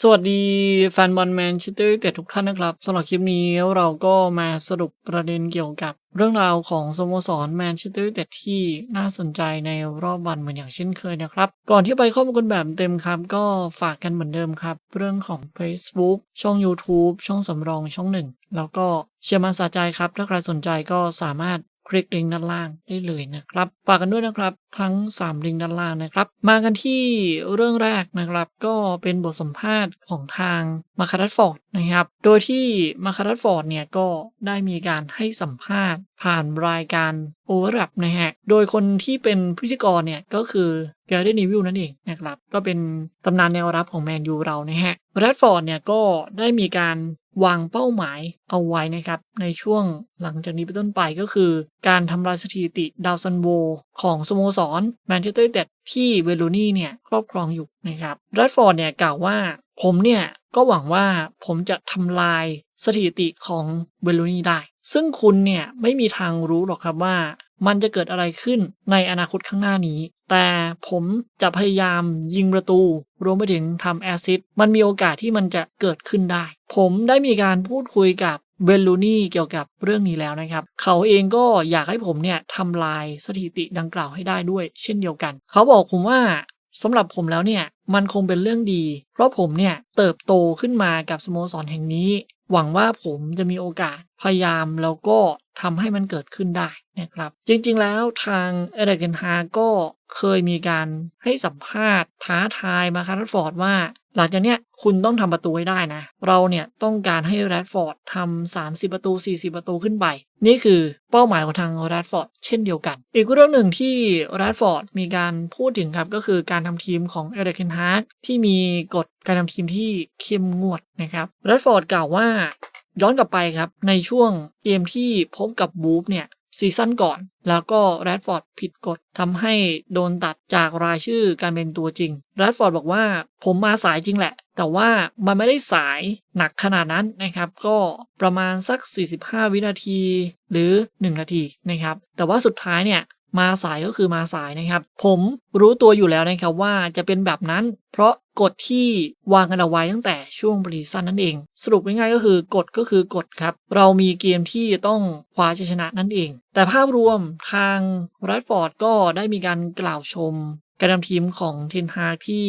สวัสดีแฟนบอลแมนเชสเตอร์เต็ดทุกท่านนะครับสำหรับคลิปนี้เราก็มาสรุปประเด็นเกี่ยวกับเรื่องราวของสโมสรแมนเชสเตอร์เต็ดที่น่าสนใจในรอบวันเหมือนอย่างเช่นเคยนะครับ ก่อนที่ไปข้อมูลกันแบบเต็มครับ ก็ฝากกันเหมือนเดิมครับ เรื่องของ Facebook ช่อง YouTube ช่องสำรองช่องหนึ่งแล้วก็เชียร์มันสาใจครับ ถ้าใครสนใจก็สามารถ ลิกลิงก์ด้านล่างได้เลยนะครับ ฝากกันด้วยนะครับทั้ง 3 ลิงก์ด้านล่างนะครับ มากันที่เรื่องแรกนะครับ ก็เป็นบทสัมภาษณ์ของทางมาคารัตฟอร์ดนะครับ โดยที่มาคารัตฟอร์ดเนี่ยก็ได้มีการให้สัมภาษณ์ผ่านรายการโอเวอร์แรปนะฮะ โดยคนที่เป็นพิธีกรเนี่ยก็คือแกเรนนิวิลนั่นเองนะครับ ก็เป็นตำนานแนวรับของแมนยูเรานะฮะแรดฟอร์ดเนี่ยก็ได้มีการ วางเป้าหมายเอาไว้นะครับ ในช่วงหลังจากนี้เป็นต้นไปก็คือ การทำลายสถิติดาวซันโวของสโมสรแมนเชสเตอร์ยูไนเต็ดที่เวโรนี่เนี่ยครอบครองอยู่นะครับรัดฟอร์ดเนี่ยกล่าวว่า ผมเนี่ยก็หวังว่าผมจะทำลายสถิติของเวโรนี่ได้ ซึ่งคุณเนี่ยไม่มีทางรู้หรอกครับว่า มันจะเกิดอะไรขึ้นในอนาคตข้างหน้านี้ แต่ผมจะพยายามยิงประตู รวมไปถึงทำแอซิสต์มันมีโอกาสที่มันจะเกิดขึ้นได้ ผมได้มีการพูดคุยกับเบลลูนี่เกี่ยวกับเรื่องนี้แล้วนะครับ เขาเองก็อยากให้ผมเนี่ยทำลายสถิติดังกล่าวให้ได้ด้วย เช่นเดียวกัน เขาบอกผมว่า สำหรับผมแล้วเนี่ยมันคงเป็นเรื่องดี เพราะผมเนี่ยเติบโตขึ้นมากับสโมสรแห่งนี้ หวังว่าผมจะมีโอกาสพยายามแล้วก็ทำให้มันเกิดขึ้นได้นะครับ จริงๆแล้วทางเอเดเกนฮาก็เคยมีการให้สัมภาษณ์ท้าทายมาคาร์ฟอร์ดว่า หลังจากเนี้ยคุณต้องทำประตูให้ได้นะ เราเนี่ยต้องการให้แรดฟอร์ดทำ30 ประตู 40 ประตูขึ้นไป นี่คือเป้าหมายของทางแรดฟอร์ดเช่นเดียวกัน อีกเรื่องหนึ่งที่แรดฟอร์ดมีการพูดถึงครับ ก็คือการทำทีมของเอเดเกนฮาที่มีกฎการทำทีมที่เข้มงวดนะครับแรดฟอร์ดกล่าวว่าย้อนกลับไปครับ ในช่วงเกมที่พบกับบูฟเนี่ย ซีซั่นก่อน แล้วก็แรดฟอร์ดผิดกฎทำให้โดนตัดจากรายชื่อการเป็นตัวจริงแรดฟอร์ดบอกว่าผมมาสายจริงแหละ แต่ว่ามันไม่ได้สายหนักขนาดนั้นนะครับ ก็ประมาณสัก 45 วินาทีหรือ 1 นาทีนะครับ แต่ว่าสุดท้ายเนี่ยมาสายก็คือมาสายนะครับ ผมรู้ตัวอยู่แล้วนะครับว่าจะเป็นแบบนั้น เพราะ กฎที่วางกันเอาไว้ตั้งแต่ช่วงบริษัทนั่นเอง สรุปง่ายๆก็คือกฎก็คือกฎครับ เรามีเกมที่ต้องคว้าชัยชนะนั่นเอง แต่ภาพรวมทางไรดฟอร์ดก็ได้มีการกล่าวชม การนำทีมของเทนฮากที่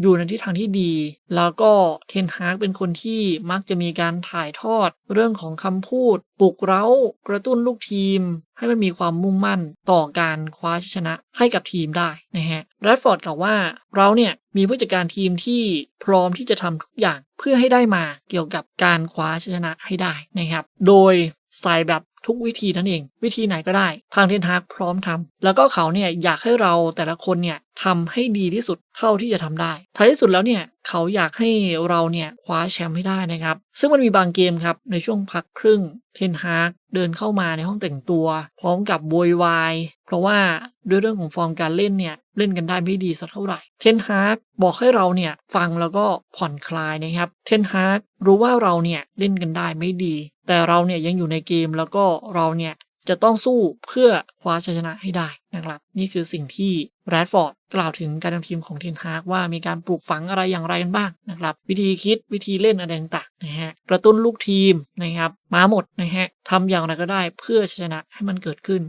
อยู่ในทิศทางที่ดี แล้วก็เทนฮากเป็นคนที่มักจะมีการถ่ายทอดเรื่องของคำพูดปลุกเร้ากระตุ้นลูกทีม ให้มันมีความมุ่งมั่นต่อการคว้าชัยชนะให้กับทีมได้นะฮะแรดฟอร์ดกล่าวว่าเราเนี่ยมีผู้จัดการทีมที่พร้อมที่จะทำทุกอย่างเพื่อให้ได้มาเกี่ยวกับการคว้าชัยชนะให้ได้นะครับ โดยใส่แบบ ทุกวิธีนั่นเอง วิธีไหนก็ได้ ทางเทนฮากพร้อมทำแล้วก็เขาเนี่ยอยากให้เราแต่ละคนเนี่ยทำให้ดีที่สุดเท่าที่จะทำได้ ท้ายที่สุดแล้วเนี่ยเขาอยากให้เราเนี่ยคว้าแชมป์ให้ได้นะครับ ซึ่งมันมีบางเกมครับในช่วงพักครึ่งเทนฮากเดินเข้ามาในห้องแต่งตัว พร้อมกับโวยวายเพราะว่าด้วยเรื่องของฟอร์มการเล่นเนี่ยเล่นกันได้ไม่ดีสักเท่าไหร่ เทนฮากบอกให้เราเนี่ยฟังแล้วก็ผ่อนคลายนะครับ เทนฮากรู้ว่าเราเนี่ยเล่นกันได้ไม่ดี แต่เราเนี่ยยังอยู่ในเกมแล้วก็เราเนี่ยจะต้องสู้เพื่อคว้าชัยชนะให้ได้นะครับ นี่คือสิ่งที่แรดฟอร์ดกล่าวถึงการทำทีมของเทนฮากว่ามีการปลูกฝังอะไรอย่างไรกันบ้างนะครับ วิธีคิดวิธีเล่นอะไรต่างๆนะฮะกระตุ้นลูกทีมนะครับ มาหมดนะฮะทำอย่างไรก็ได้เพื่อชนะให้มันเกิดขึ้น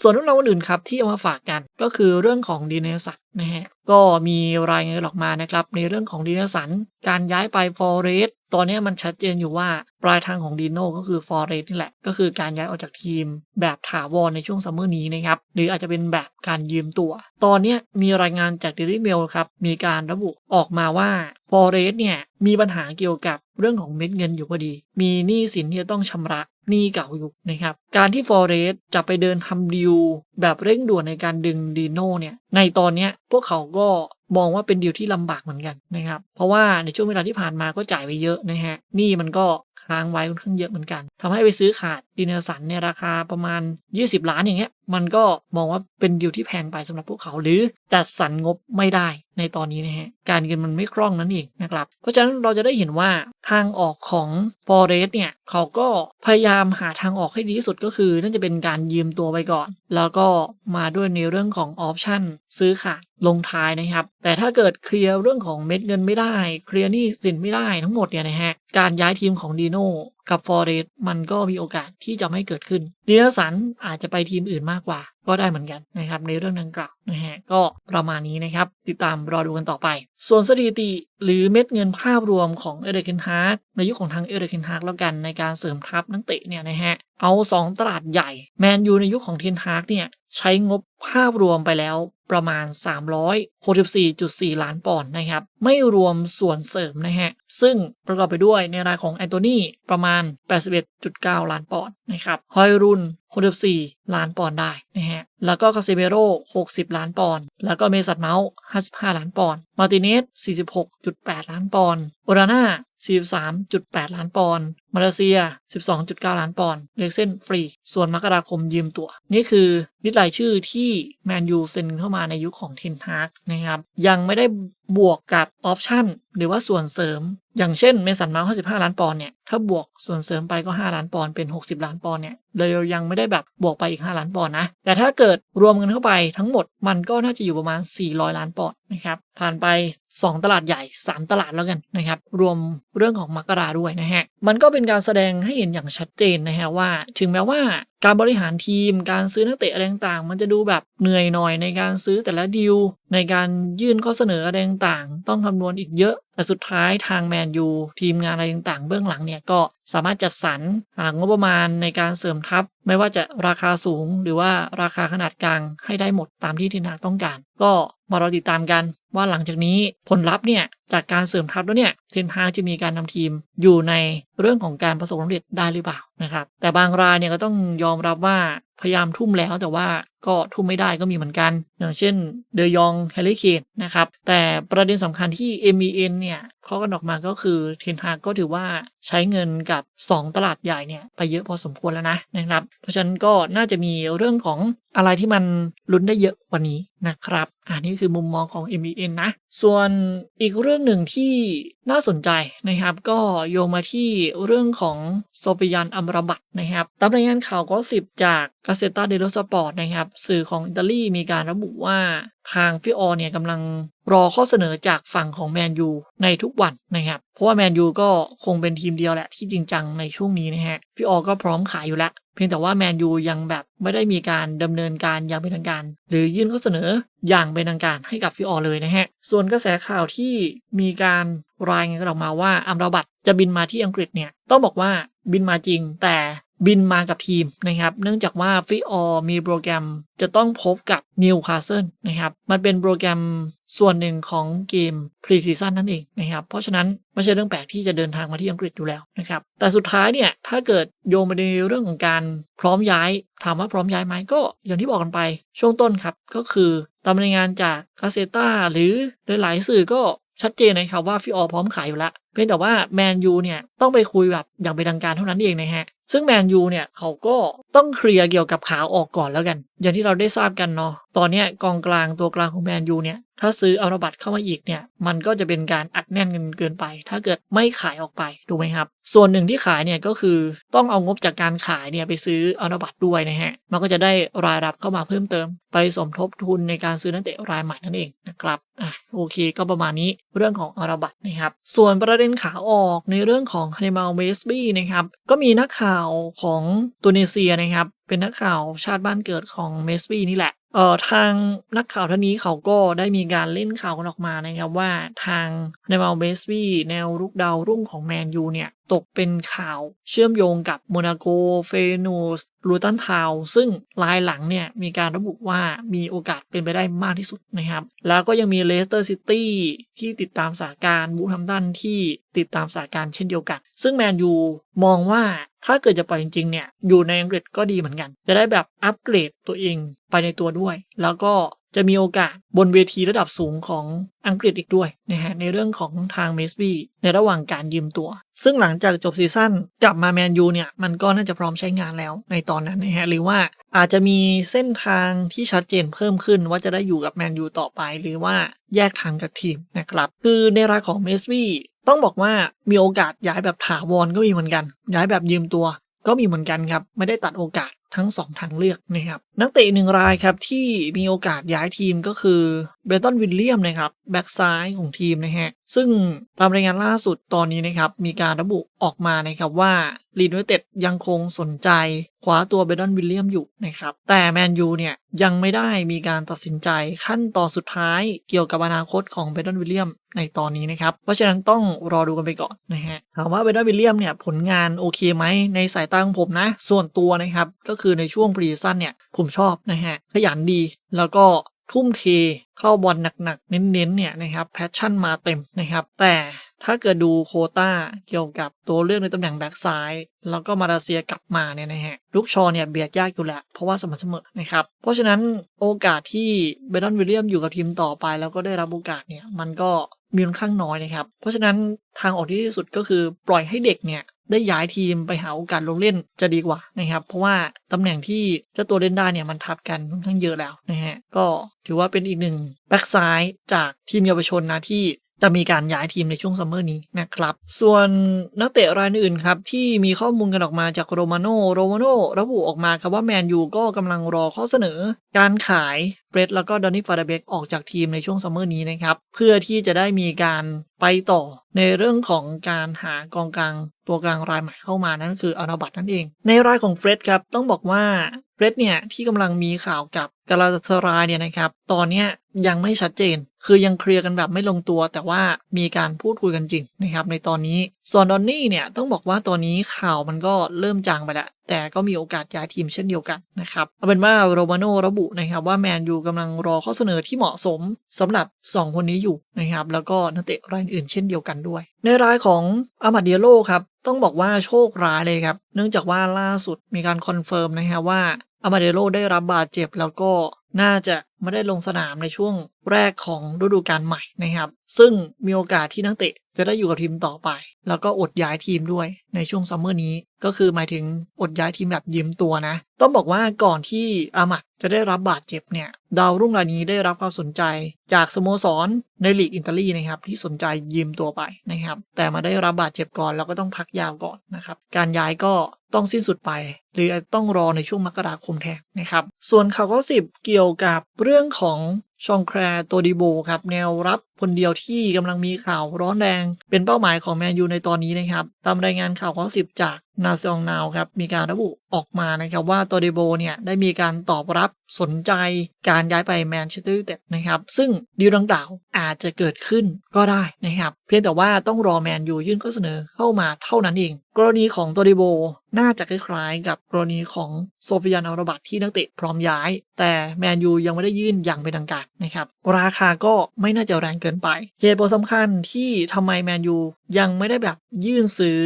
ส่วนเรื่องราวอื่นครับที่เอามาฝากกันก็คือเรื่องของดีเนสัน นะฮะก็มีรายงานออกมานะครับ ในเรื่องของดีนสัน การย้ายไปฟอร์เรสตอนนี้มันชัดเจนอยู่ว่าปลายทางของดีโน่ก็คือฟอร์เรสนี่แหละ ก็คือการย้ายออกจากทีม แบบถาวรในช่วงซัมเมอร์นี้นะครับ หรืออาจจะเป็นแบบการยืมตัว ตอนนี้มีรายงานจากเดลิเมลครับ มีการระบุออกมาว่าฟอร์เรสเนี่ยมีปัญหาเกี่ยวกับเรื่องของเม็ดเงินอยู่พอดี มีหนี้สินที่จะต้องชำระหนี้เก่าอยู่นะครับ การที่ฟอร์เรสจะไปเดินทำดิวแบบเร่งด่วนในการดึงดีโน่เนี่ย ในตอนนี้พวกเขาก็มองว่าเป็นดีลที่ลำบากเหมือนกันนะครับ เพราะว่าในช่วงเวลาที่ผ่านมาก็จ่ายไปเยอะนะฮะนี่มันก็ค้างไว้ค่อนข้างเยอะเหมือนกันทำให้ไปซื้อขาดดินเนอร์สันเนี่ยราคาประมาณ 20 ล้านอย่างเงี้ย มันก็มองว่าเป็นดีลที่แพงไปสำหรับพวกเขา หรือจัดสรรงบไม่ได้ในตอนนี้นะฮะ การเงินมันไม่คล่องนั่นเองนะครับ เพราะฉะนั้นเราจะได้เห็นว่าทางออกของ f o r e s t เนี่ย เขาก็พยายามหาทางออกให้ดีที่สุดก็คือ น่าจะเป็นการยืมตัวไปก่อน แล้วก็มาด้วยในเรื่องของออปชั่นซื้อขาดลงท้ายนะครับ แต่ถ้าเกิดเคลียร์เรื่องของเม็ดเงินไม่ได้ เคลียร์หนี้สินไม่ได้ทั้งหมดเนี่ยนะฮะ การย้ายทีมของดีโน กับฟอร์เรสมันก็มีโอกาสที่จะไม่เกิดขึ้นดีเนสันอาจจะไปทีมอื่นมากกว่า ก็ได้เหมือนกันนะครับในเรื่องดังกล่าวนะฮะก็ประมาณนี้นะครับติดตามรอดูกันต่อไป ส่วนสถิติหรือเม็ดเงินภาพรวมของเอเดกินฮาร์กในยุคของทางเอเดกินฮาร์กแล้วกันในการเสริมทัพนักเตะเนี่ยนะฮะเอา 2 ตลาดใหญ่ แมนยูในยุคของเทนฮาร์กเนี่ยใช้งบภาพรวมไปแล้วประมาณ 364.4 ล้านปอนด์นะครับ ไม่รวมส่วนเสริมนะฮะ ซึ่งประกอบไปด้วยในรายของแอนโทนีประมาณ 81.9 ล้านปอนด์นะครับ ฮอยรุน64 ล้านปอนด์ได้นะฮะ แล้วก็คาเซเบโร่60 ล้านปอนด์ แล้วก็เมสัตเมาส์55 ล้านปอนด์ มาติเนส46.8 ล้านปอนด์ โอราน่า43.8 ล้านปอนด์ มาเลเซีย 12.9 ล้านปอนด์เล็กเส้นฟรี ส่วนมกราคมยืมตัว นี่คือลิสต์รายชื่อที่แมนยูเซ็นเข้ามาในยุคของเทนฮากนะครับ ยังไม่ได้บวกกับออปชั่นหรือว่าส่วนเสริม อย่างเช่นเมสันมา55 ล้านปอนด์เนี่ย ถ้าบวกส่วนเสริมไปก็ 5 ล้านปอนด์เป็น 60 ล้านปอนด์เนี่ยเลยยังไม่ได้แบบบวกไปอีก 5 ล้านปอนด์นะ แต่ถ้าเกิดรวมกันเข้าไปทั้งหมดมันก็น่าจะอยู่ประมาณ 400 ล้านปอนด์นะครับผ่านไป 2 ตลาดใหญ่ 3 ตลาดแล้วกันนะครับรวมเรื่องของมกราด้วยนะฮะมันก็เป็นการแสดงให้เห็นอย่างชัดเจนนะฮะว่า ถึงแม้ว่าการบริหารทีมการซื้อนักเตะอะไรต่างๆ มันจะดูแบบเหนื่อยหน่อยในการซื้อแต่ละดีลในการยื่นข้อเสนออะไรต่างๆ ต้องคำนวณอีกเยอะ แต่สุดท้ายทางแมนยูทีมงานอะไรต่างๆ เบื้องหลังเนี่ยก็สามารถจัดสรรหางบประมาณในการเสริมทัพ ไม่ว่าจะราคาสูงหรือว่าราคาขนาดกลางให้ได้หมดตามที่ทีนาต้องการ ก็มารอติดตามกันว่าหลังจากนี้ผลลัพธ์เนี่ย จากการเสริมทัพแล้วเนี่ยเทนฮากจะมีการนำทีมอยู่ในเรื่องของการประสบความสำเร็จได้หรือเปล่านะครับแต่บางรายเนี่ยก็ต้องยอมรับว่า พยายามทุ่มแล้วแต่ว่าก็ทุ่มไม่ได้ก็มีเหมือนกัน อย่างเช่นเดยองแฮร์รี่เคนนะครับ แต่ประเด็นสำคัญที่ MEN เนี่ยเขากันออกมาก็คือเทนฮากก็ถือว่าใช้เงินกับ 2 ตลาดใหญ่เนี่ยไปเยอะพอสมควรแล้วนะนะครับ เพราะฉะนั้นก็น่าจะมีเรื่องของอะไรที่มันลุ้นได้เยอะกว่านี้นะครับอ่านี่คือมุมมองของ MEN นะ ส่วนอีกเรื่องหนึ่งที่น่าสนใจนะครับ ก็โยงมาที่เรื่องของโซฟิยันอัมรบัตนะครับตามรายงานข่าวก็สิบจากกาเซตาเดลสปอร์ตนะครับ สื่อของอิตาลีมีการระบุว่าทางฟิออเนี่ยกำลังรอข้อเสนอจากฝั่งของแมนยูในทุกวันนะครับ เพราะว่าแมนยูก็คงเป็นทีมเดียวแหละที่จริงจังในช่วงนี้นะฮะฟิออก็พร้อมขายอยู่แล้ว เพียงแต่ว่าแมนยูยังแบบไม่ได้มีการดำเนินการอย่างเป็นทางการ หรือยื่นข้อเสนออย่างเป็นทางการให้กับฟิออเลยนะฮะ ส่วนกระแสข่าวที่มีการรายงานออกมาว่าอัมราบัตจะบินมาที่อังกฤษเนี่ยต้องบอกว่าบินมาจริงแต่ บินมากับทีมนะครับ เนื่องจากว่าฟิออมีโปรแกรมจะต้องพบกับนิวคาสเซิลนะครับ มันเป็นโปรแกรมส่วนหนึ่งของเกมพรีซีซั่นนั่นเองนะครับ เพราะฉะนั้นไม่ใช่เรื่องแปลกที่จะเดินทางมาที่อังกฤษอยู่แล้วนะครับ แต่สุดท้ายเนี่ย ถ้าเกิดโยงไปในเรื่องของการพร้อมย้าย ถามว่าพร้อมย้ายไหมก็อย่างที่บอกกันไป ช่วงต้นครับ ก็คือตามรายงานจากคาเซตาหรือหลายๆสื่อก็ชัดเจนนะครับว่าฟิออพร้อมขายอยู่แล้วเพียงแต่ว่าแมนยูเนี่ยต้องไปคุยแบบอย่างเป็นทางการเท่านั้นเองนะฮะ ซึ่งแมนยูเนี่ยเขาก็ต้องเคลียร์เกี่ยวกับขาออกก่อนแล้วกัน อย่างที่เราได้ทราบกันเนาะตอนนี้กองกลางตัวกลางของแมนยูเนี่ยถ้าซื้ออัลบัตเข้ามาอีกเนี่ยมันก็จะเป็นการอัดแน่นเกินเกินไป ถ้าเกิดไม่ขายออกไปถูกไหมครับ ส่วนหนึ่งที่ขายเนี่ยก็คือต้องเอางบจากการขายเนี่ยไปซื้ออัลบัตด้วยนะฮะมันก็จะได้รายรับเข้ามาเพิ่มเติม ไปสมทบทุนในการซื้อนักเตะรายใหม่นั่นเองนะครับอะโอเค ก็ประมาณนี้เรื่องของอัลบัตนะครับส่วนประเด็นขาออกในเรื่องของฮันนิบาลเวสบี้นะครับก็มีนักข่าวของตุนิเซียนะครับ เป็นนักข่าวชาติบ้านเกิดของเมสบีนี่แหละเอ่อทางนักข่าวท่านนี้เขาก็ได้มีการเล่นข่าวกันออกมานะครับว่าทางในมาเบสบีแนวรุกดาวรุ่งของแมนยูเนี่ย ตกเป็นข่าวเชื่อมโยงกับโมนาโก เฟนูสลูตันทาว ซึ่งลายหลังเนี่ยมีการระบุว่ามีโอกาสเป็นไปได้มากที่สุดนะครับ แล้วก็ยังมีเลสเตอร์ซิตี้ที่ติดตามสถานการณ์บูทัมดันที่ติดตามสถานการณ์เช่นเดียวกัน ซึ่งแมนยูมองว่าถ้าเกิดจะปล่อยจริงๆเนี่ยอยู่ในอังกฤษก็ดีเหมือนกัน จะได้แบบอัปเกรดตัวเองไปในตัวด้วย แล้วก็ จะมีโอกาสบนเวทีระดับสูงของอังกฤษอีกด้วยนะฮะในเรื่องของทางเมสบี้ในระหว่างการยืมตัว ซึ่งหลังจากจบซีซั่นกลับมาแมนยูเนี่ยมันก็น่าจะพร้อมใช้งานแล้วในตอนนั้นนะฮะหรือว่าอาจจะมีเส้นทางที่ชัดเจนเพิ่มขึ้นว่าจะได้อยู่กับแมนยูต่อไป หรือว่าแยกทางกับทีมนะครับคือในรายของเมสวี่ต้องบอกว่ามีโอกาสย้ายแบบถาวรก็มีเหมือนกัน ย้ายแบบยืมตัวก็มีเหมือนกันครับ ไม่ได้ตัดโอกาสทั้ง 2 ทางเลือกนะครับนักเตะหนึ่งรายครับที่มีโอกาสย้ายทีมก็คือเบตันวิลเลียมนะครับแบ็กซ้ายของทีมนะฮะซึ่งตามรายงานล่าสุดตอนนี้นะครับมีการระบุออกมานะครับว่าลีดเวเต็ดยังคงสนใจคว้าตัวเบตันวิลเลียมอยู่นะครับแต่แมนยูเนี่ยยังไม่ได้มีการตัดสินใจขั้นตอนสุดท้ายเกี่ยวกับอนาคตของเบตันวิลเลียมในตอนนี้นะครับเพราะฉะนั้นต้องรอดูกันไปก่อนนะฮะถามว่าเบตันวิลเลียมเนี่ยผลงานโอเคไหมในสายตาของผมนะส่วนตัวนะครับก็คือในช่วงปรีซั่นเนี่ยผมชอบนะฮะขยันดีแล้วก็ทุ่มเทเข้าบอลหนักๆ เน้นๆเนี่ยนะครับแพชชั่นมาเต็มนะครับ แต่ถ้าเกิดดูโคต้าเกี่ยวกับตัวเลือกในตำแหน่งแบ็กซ้าย แล้วก็มาเลเซียกลับมาเนี่ยนะฮะลูกชอเนี่ยเบียดยากอยู่แหละเพราะว่าสม่ำเสมอนะครับ เพราะฉะนั้นโอกาสที่เบรนดอนวิลเลียมอยู่กับทีมต่อไป แล้วก็ได้รับโอกาสเนี่ยมันก็มีค่อนข้างน้อยนะครับ เพราะฉะนั้นทางออกที่ดีที่สุดก็คือปล่อยให้เด็กเนี่ย ได้ย้ายทีมไปหาโอกาสลงเล่นจะดีกว่านะครับ เพราะว่าตำแหน่งที่เจ้าตัวเล่นได้เนี่ยมันทับกันค่อนข้างเยอะแล้วนะฮะก็ถือว่าเป็นอีกหนึ่งแบ็กซ้ายจากทีมเยาวชนนะที่จะมีการย้ายทีมในช่วงซัมเมอร์นี้นะครับ ส่วนนักเตะรายอื่นครับที่มีข้อมูลกันออกมาจากโรมาโนโรมาโนระบุออกมาครับว่าแมนยูก็กำลังรอข้อเสนอ การขายเบรดแล้วก็ดอนนี่ฟาร์เบกออกจากทีมในช่วงซัมเมอร์นี้นะครับ เพื่อที่จะได้มีการไปต่อในเรื่องของการหากองกลาง ตัวกลางรายใหม่เข้ามานั่นคืออาราบัตนั่นเอง ในรายของเฟร็ดครับต้องบอกว่าเฟร็ดเนี่ยที่กำลังมีข่าวกับกาลาตาสรายเนี่ยนะครับตอนเนี้ยยังไม่ชัดเจน คือยังเคลียร์กันแบบไม่ลงตัว แต่ว่ามีการพูดคุยกันจริงนะครับในตอนนี้ ส่วนดอนนี่เนี่ยต้องบอกว่าตอนนี้ข่าวมันก็เริ่มจางไปแล้วแต่ก็มีโอกาสย้ายทีมเช่นเดียวกันนะครับเอาเป็นว่าโรมาโนระบุนะครับว่าแมนยูกำลังรอข้อเสนอที่เหมาะสมสำหรับ 2 คนนี้อยู่นะครับแล้วก็นักเตะรายอื่นเช่นเดียวกันด้วย ในรายของอามาเดียโลครับต้องบอกว่าโชคร้ายเลยครับ เนื่องจากว่าล่าสุดมีการคอนเฟิร์มนะฮะว่าอามาเดโลได้รับบาดเจ็บแล้วก็ น่าจะไม่ได้ลงสนามในช่วงแรกของฤดูกาลใหม่นะครับ ซึ่งมีโอกาสที่นักเตะจะได้อยู่กับทีมต่อไป แล้วก็อดย้ายทีมด้วยในช่วงซัมเมอร์นี้ ก็คือหมายถึงอดย้ายทีมแบบยืมตัวนะ ต้องบอกว่าก่อนที่อามัด จะได้รับบาดเจ็บเนี่ยดาวรุ่งรายนี้ได้รับความสนใจ จากสโมสรในลีกอิตาลีนะครับที่สนใจยืมตัวไปนะครับแต่มาได้รับบาดเจ็บก่อนแล้วก็ต้องพักยาวก่อนนะครับการย้ายก็ต้องสิ้นสุดไป หรือต้องรอในช่วงมกราคมแทนนะครับส่วนข่าวข้อสิบเกี่ยวกับเรื่องของชองแคร์ตดิโบครับแนวรับคนเดียวที่กำลังมีข่าวร้อนแรง เป็นเป้าหมายของแมนยูในตอนนี้นะครับ ตามรายงานข่าวข้อสิบจากนาซองนาวครับ มีการระบุออกมานะครับว่าโตดิโบเนี่ยได้มีการตอบรับสนใจการย้ายไปแมนเชสเตอร์ยูไนเต็ดนะครับ ซึ่งดีลดังกล่าวอาจจะเกิดขึ้นก็ได้นะครับ เพียงแต่ว่าต้องรอแมนยูยื่นข้อเสนอเข้ามาเท่านั้นเอง กรณีของโตดิโบน่าจะคล้ายๆกับกรณีของโซฟิยานอาราบัตที่นักเตะพร้อมย้าย แต่แมนยูยังไม่ได้ยื่นอย่างเป็นทางการนะครับราคาก็ไม่น่าจะแรงเกินไป เหตุผลสำคัญที่ทำไมแมนยูยังไม่ได้แบบยื่นซื้อ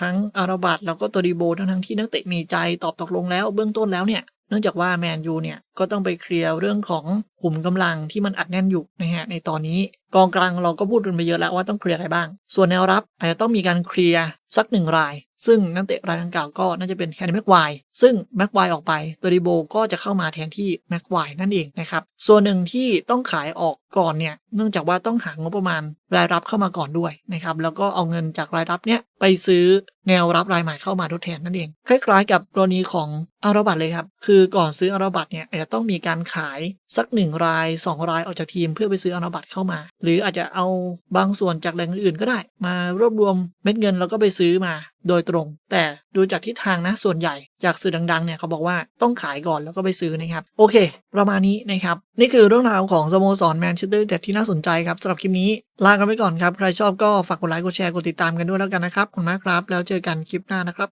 ทั้งอาราบัตแล้วก็โตดิโบทั้งทั้งที่นักเตะมีใจตอบตกลงแล้วเบื้องต้นแล้วเนี่ยเนื่องจากว่าแมนยูเนี่ย ก็ต้องไปเคลียร์เรื่องของขุมกำลังที่มันอัดแน่นอยู่นะฮะในตอนนี้กองกลางเราก็พูดกันไปเยอะแล้วว่าต้องเคลียร์ใครบ้าง ส่วนแนวรับอาจจะต้องมีการเคลียร์สักหนึ่งราย ซึ่งนักเตะรายดังกล่าวก็น่าจะเป็นแคนแม็กไวซึ่งแม็กไวออกไปตัวดิโบก็จะเข้ามาแทนที่แม็กไวนั่นเองนะครับ ส่วนหนึ่งที่ต้องขายออกก่อนเนี่ย เนื่องจากว่าต้องหางบประมาณรายรับเข้ามาก่อนด้วยนะครับ แล้วก็เอาเงินจากรายรับเนี่ยไปซื้อแนวรับรายใหม่เข้ามาทดแทนนั่นเอง คล้ายๆ กับกรณีของอาราบัตเลยครับ คือก่อนซื้ออาราบัตเนี่ยอาจจะต้องมีการขายสักหนึ่งราย 2 รายออกจากทีมเพื่อไปซื้ออาราบัตเข้ามา หรืออาจจะเอาบางส่วนจากแหล่งอื่นก็ได้ มารวบรวมเม็ดเงินแล้วก็ไปซื้อมาโดยตรง แต่ดูจากทิศทางนะส่วนใหญ่จากสื่อดังๆเนี่ยเขาบอกว่าต้องขายก่อนแล้วก็ไปซื้อนะครับ โอเค ประมาณนี้นะครับ นี่คือเรื่องราวของสโมสรแมนเชสเตอร์ยูไนเต็ดที่น่าสนใจครับสำหรับคลิปนี้ ลากันไปก่อนครับ ใครชอบก็ฝากกดไลค์กดแชร์กดติดตามกันด้วยแล้วกันนะครับขอบคุณมากครับ แล้วเจอกันคลิปหน้านะครับ